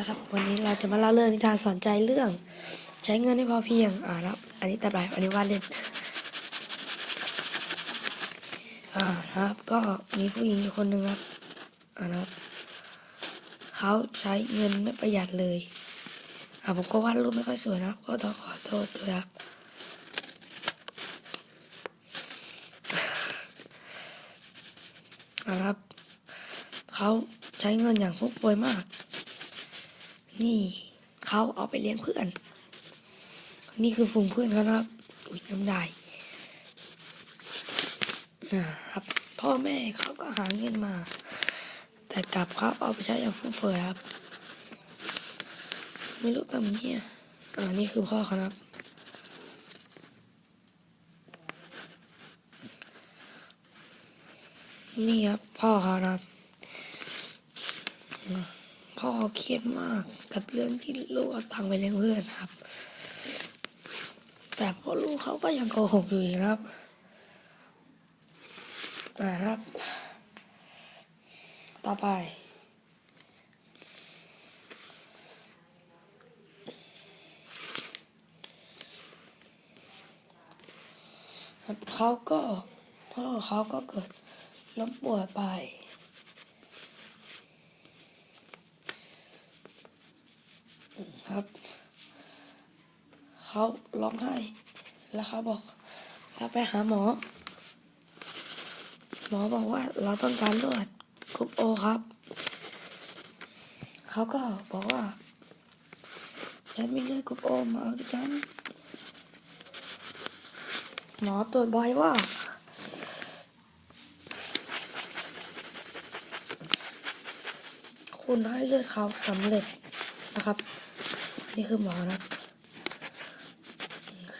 นะครับ วันนี้เราจะมาเล่าเรื่องนิทานสอนใจเรื่อง ใช้เงินให้พอเพียง อ่าครับอันนี้แต่ไรอันนี้วาดเล่น อ่านะครับ ก็มีผู้หญิงอยู่คนหนึ่งครับ อ่านะครับเขาใช้เงินไม่ประหยัดเลย อ่าผมก็วาดรูปไม่ค่อยสวยนะครับ ก็ต้องขอโทษด้วยครับนะครับ เขาใช้เงินอย่างฟุ่มเฟือยมาก นี่เขาเอาไปเลี้ยงเพื่อน นี่คือฝูงเพื่อนเขานะครับ อุ้ยน้ำลายนะครับ พ่อแม่เขาก็หาเงินมา แต่กลับเขาเอาไปใช้อย่างฟุ่มเฟือยครับ ไม่รู้ทำเนี้ยอ่านี่คือพ่อเขาครับนี่ครับพ่อเขานะครับ พ่อเขาเครียดมากกับเรื่องที่ลูกเอาตังค์ไปเลี้ยงเพื่อนครับ แต่พ่อลูกเขาก็ยังโกหกอยู่อีกนะครับนะครับ ต่อไปครับเขาก็พ่อเขาก็เกิดล้มป่วยไป ครับ เขาร้องไห้ แล้วเขาบอกเราไปหาหมอ หมอบอกว่าเราต้องการเลือดกรุ๊ปโอครับ เขาก็บอกว่า ฉันมีเลือดกรุ๊ปโอมาเอาที่ฉัน หมอตรวจบอยว่าคุณให้เลือดเขาสำเร็จนะครับ นี่คือหมอนะ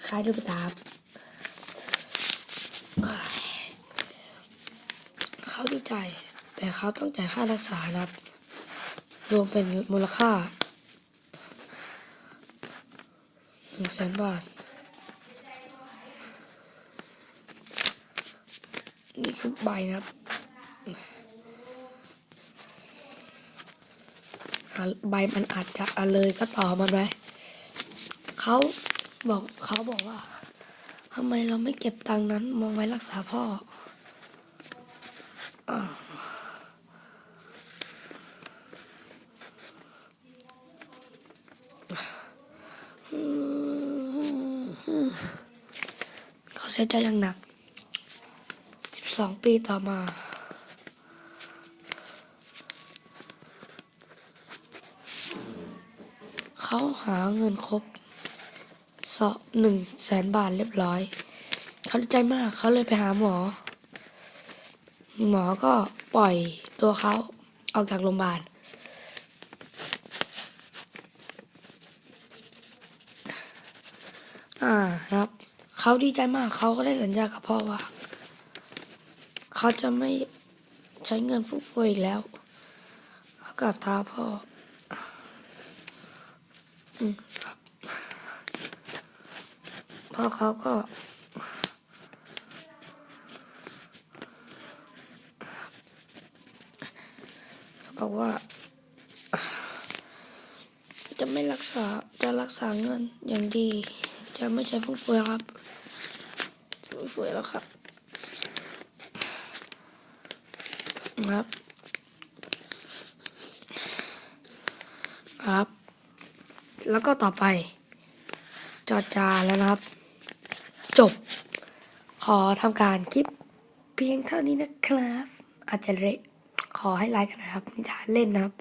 คล้ายดูกตาบเขาดีใจ แต่เขาต้องจ่ายค่ารักษานะครับ รวมเป็นมูลค่าหนึ่งแสนบาท นี่คือใบนะครับอะ ใบมันอาจจะอะเลยก็ต่อมันไปเขาบอกเขาบอกว่าทำไมเราไม่เก็บตังนั้นมาไว้รักษาพ่ออเขาเสียใจอย่างหนักสิบสองปีต่อมา เขาหาเงินครบสอหนึ่งแสนบาทเรียบร้อย เขาดีใจมากเขาเลยไปหาหมอ หมอก็ปล่อยตัวเขาออกจากโรงพยาบาลอ่าครับ เขาดีใจมากเขาก็ได้สัญญากับพ่อว่า เขาจะไม่ใช้เงินฟุ่มเฟือยแล้ว เขากลับท้าพ่อ ครับพ่อเขาก็เบอกว่า จะไม่รักษาจะรักษาเงินอย่างดี จะไม่ใช้ฟุ่มเฟือยครับฟุ่มเฟือยแล้วครับครับ ครับ แล้วก็ต่อไป จอจาแล้วนะครับ จบ ขอทำการคลิปเพียงเท่านี้นะครับ อาจจะเละขอให้ไลค์กันนะครับนิทานเล่นนะครับ